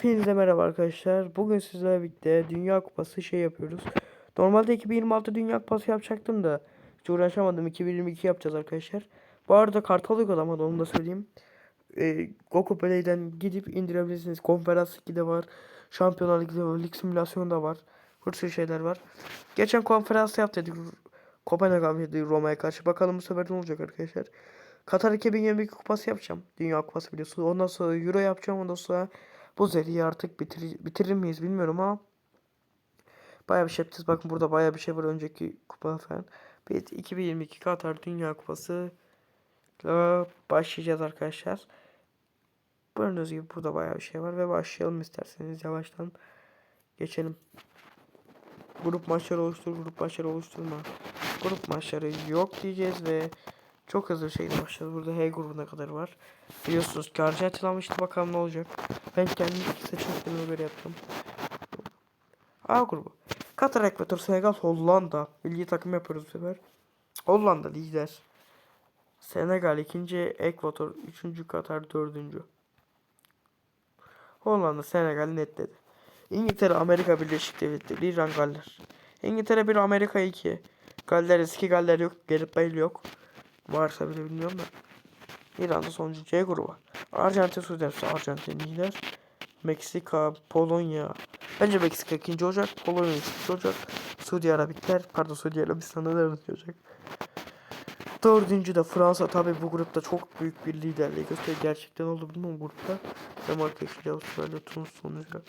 Hepinize merhaba arkadaşlar. Bugün sizlerle birlikte Dünya Kupası şey yapıyoruz. Normalde 2026 Dünya Kupası yapacaktım da hiç uğraşamadım. 2022 yapacağız arkadaşlar. Bu arada kartal uygulamadı onu da söyleyeyim. Ee, Goku Play'den gidip indirebilirsiniz. Konferans Ligi de var. Şampiyonlar Ligi de var. Lig simülasyonu da var. Bir sürü şeyler var. Geçen konferans yaptık. Kopenhag'a Roma'ya karşı. Bakalım bu sefer ne olacak arkadaşlar. Katar 2022 kupası yapacağım. Dünya kupası biliyorsunuz. Ondan sonra Euro yapacağım. Ondan sonra bu seriyi artık bitir bitirir miyiz bilmiyorum ama bayağı bir şey yapacağız. Bakın burada bayağı bir şey var önceki kupa falan. Bir 2022 Katar Dünya Kupası ile başlayacağız arkadaşlar. Gördüğünüz gibi burada bayağı bir şey var ve başlayalım isterseniz yavaştan geçelim. Grup maçları oluştur, grup maçları oluşturma. Grup maçları yok diyeceğiz ve çok hızlı bir şekilde başladı. Burada H grubuna kadar var. Biliyorsunuz ki almıştı. Bakalım ne olacak. Ben kendim seçeneklerime göre yaptım. A grubu. Katar, Ekvator, Senegal, Hollanda. Milli takım yapıyoruz bu sefer. Hollanda lider. Senegal ikinci, Ekvator üçüncü, Katar dördüncü. Hollanda Senegal netledi. İngiltere, Amerika Birleşik Devletleri, İran, Galler. İngiltere 1, Amerika 2. Galler eski Galler yok. Bale yok. Varsa bile bilmiyorum da. İran'da sonuncu C grubu. Arjantin, Suudi Arjantin lider. Meksika, Polonya. Bence Meksika ikinci olacak. Polonya üçüncü olacak. Suudi Arabikler, pardon Suudi Arabistan'da dördüncü olacak. Dördüncü de Fransa tabi bu grupta çok büyük bir liderliği gösteriyor. Gerçekten oldu bilmiyorum grupta. Danimarka, Şili, Avustralya, Tunus sonucu.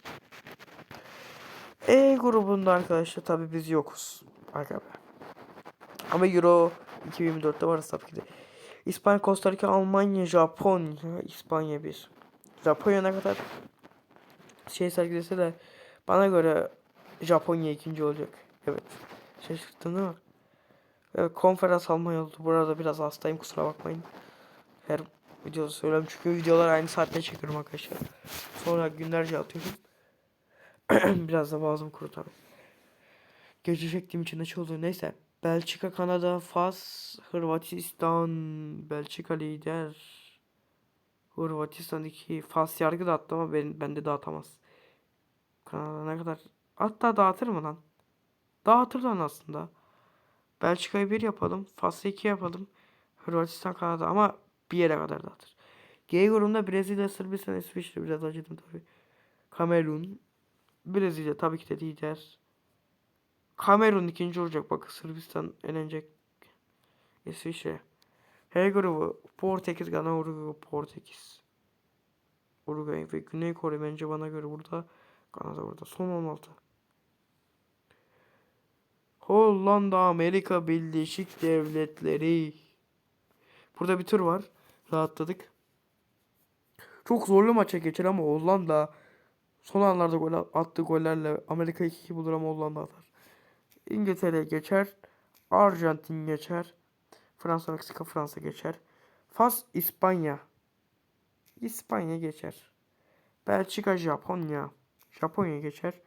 E grubunda arkadaşlar tabi biz yokuz. Be. Ama Euro 2024'te varız tabii ki de. İspanya, Costa Rica, Almanya, Japonya, İspanya 1. Japonya ne kadar şey sergilese de bana göre Japonya ikinci olacak. Evet. Şaşırttın değil mi? Evet, konferans Almanya oldu. Burada biraz hastayım kusura bakmayın. Her videoda söylüyorum çünkü videolar aynı saatte çekiyorum arkadaşlar. Sonra günlerce atıyorum. biraz da boğazım kuru tabii. Gece çektiğim için oluyor. Neyse. Belçika, Kanada, Fas, Hırvatistan, Belçika lider. Hırvatistan 2. Fas yargı dağıttı ama ben, bende dağıtamaz. Kanada ne kadar? Hatta dağıtır mı lan? Dağıtır lan aslında. Belçika'yı bir yapalım. Fas'ı iki yapalım. Hırvatistan, Kanada ama bir yere kadar dağıtır. G grubunda Brezilya, Sırbistan, İsviçre biraz acıdım tabii. Kamerun, Brezilya tabii ki de lider. Kamerun ikinci olacak bak Sırbistan elenecek. İsviçre. H grubu Portekiz, Gana, Uruguay, Portekiz. Uruguay ve Güney Kore bence bana göre burada. Kanada burada. Son 16. Hollanda, Amerika Birleşik Devletleri. Burada bir tur var. Rahatladık. Çok zorlu maça geçer ama Hollanda son anlarda gol attığı gollerle Amerika 2-2 bulur ama Hollanda atar. İngiltere geçer. Arjantin geçer. Fransa, Meksika, Fransa geçer. Fas, İspanya. İspanya geçer. Belçika, Japonya. Japonya geçer.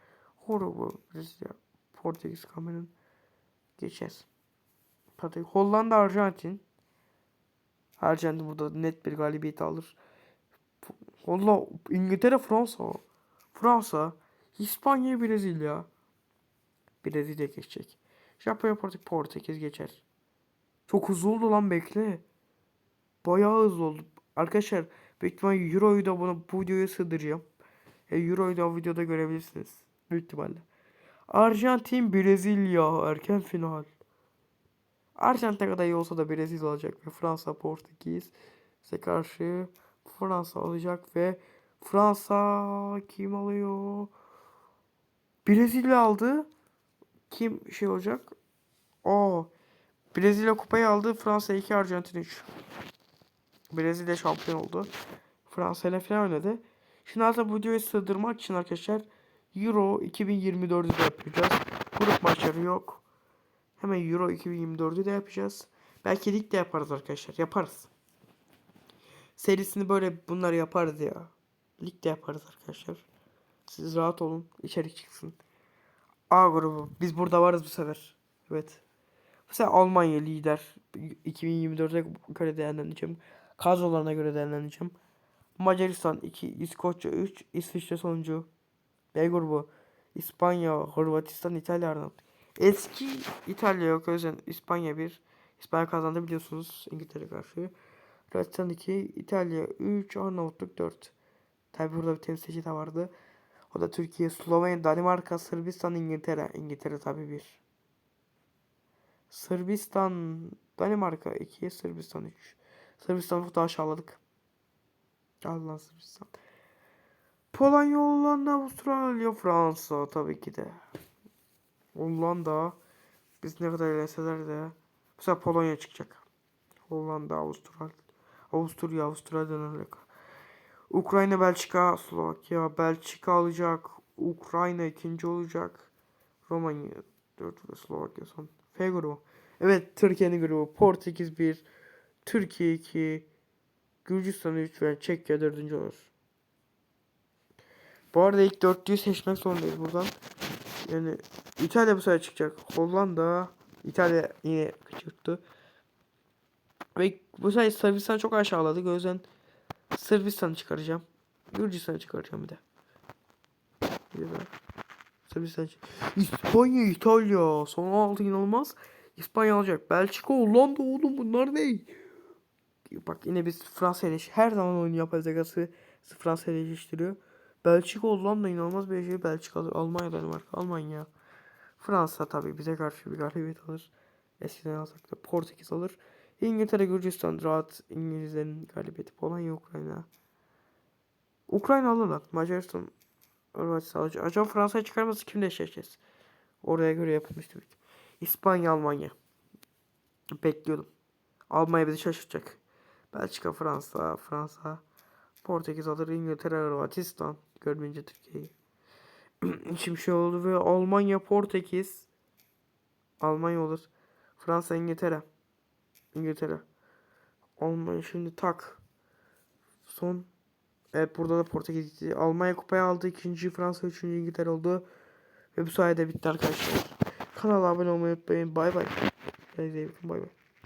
Uruguay, Brezilya, Portekiz, Kamerun geçer. Pardon, Hollanda, Arjantin. Arjantin burada net bir galibiyet alır. Hollanda, İngiltere, Fransa. Fransa, İspanya, Brezilya. Brezilya geçecek. Japonya, Portekiz, geçer. Çok hızlı oldu lan bekle. Bayağı hızlı oldu. Arkadaşlar büyük ihtimalle Euro'yu da bunu bu videoya sığdıracağım. E, Euro'yu da videoda görebilirsiniz. Büyük ihtimalle. Arjantin, Brezilya erken final. Arjantin kadar iyi olsa da Brezilya alacak ve Fransa, Portekiz size karşı Fransa alacak ve Fransa kim alıyor? Brezilya aldı. Kim şey olacak? O Brezilya kupayı aldı. Fransa 2, Arjantin 3. Brezilya şampiyon oldu. Fransa ile falan oynadı. Şimdi aslında videoyu sığdırmak için arkadaşlar Euro 2024'ü de yapacağız. Grup maçları yok. Hemen Euro 2024'ü de yapacağız. Belki lig de yaparız arkadaşlar. Yaparız. Serisini böyle bunları yaparız ya. Lig de yaparız arkadaşlar. Siz rahat olun. İçerik çıksın. A grubu. Biz burada varız bu sefer. Evet. Bu sefer Almanya lider. 2024'e göre değerlendireceğim. Kadrolarına göre değerlendireceğim. Macaristan 2, İskoçya 3, İsviçre sonuncu. B grubu. İspanya, Hırvatistan, İtalya, Arnavutluk. Eski İtalya yok. O yüzden İspanya 1. İspanya kazandı biliyorsunuz İngiltere karşı. Hırvatistan 2, İtalya 3, Arnavutluk 4. Tabi burada bir temsilci de vardı. O da Türkiye, Slovenya, Danimarka, Sırbistan, İngiltere. İngiltere tabi 1. Sırbistan, Danimarka 2, Sırbistan 3. Sırbistan çok daha aşağıladık. Allah Sırbistan. Polonya, Hollanda, Avustralya, Fransa tabii ki de. Hollanda. Biz ne kadar eleseler de. Sefer Polonya çıkacak. Hollanda, Avusturya. Avusturya, Avustralya'dan öyle. Ukrayna, Belçika, Slovakya. Belçika alacak. Ukrayna ikinci olacak. Romanya 4 ve Slovakya son. F grubu. Evet Türkiye'nin grubu. Portekiz 1. Türkiye 2. Gürcistan 3 ve Çekya 4. olur. Bu arada ilk dörtlüyü seçmek zorundayız buradan. Yani İtalya bu sefer çıkacak. Hollanda, İtalya yine kaçırttı. Ve bu sefer Sırbistan çok aşağıladı. O yüzden Sırbistan'ı çıkaracağım. Gürcistan'ı çıkaracağım bir de. Bir de ben. Sırbistan İspanya, İtalya. Son altı inanılmaz. İspanya alacak. Belçika, Hollanda oğlum bunlar ne? Bak yine biz Fransa eleş her zaman oyun yapay zekası Fransa eleştiriyor. Belçika Hollanda inanılmaz bir şey. Belçika alır. Almanya Danimarka. Almanya. Fransa tabii bize karşı bir galibiyet alır. Eskiden alsak da Portekiz alır. İngiltere Gürcistan rahat İngilizlerin galibiyeti. Polonya Ukrayna. Ukrayna alırlar. Macaristan Hırvatistan alacak. Acaba Fransa'ya çıkarması kimle eşleşeceğiz? Oraya göre yapılmış tabii ki. İspanya Almanya. Bekliyordum. Almanya bizi şaşırtacak. Belçika, Fransa, Fransa, Portekiz alır, İngiltere, Hırvatistan. Görmeyince Türkiye'yi. Şimdi şey oldu ve Almanya, Portekiz. Almanya olur. Fransa, İngiltere. İngiltere. Almanya şimdi tak. Son. Evet burada da Portekiz gitti. Almanya kupayı aldı. ikinci Fransa, üçüncü İngiltere oldu. Ve bu sayede bitti arkadaşlar. Kanala abone olmayı unutmayın. Bay bay. Bay bay.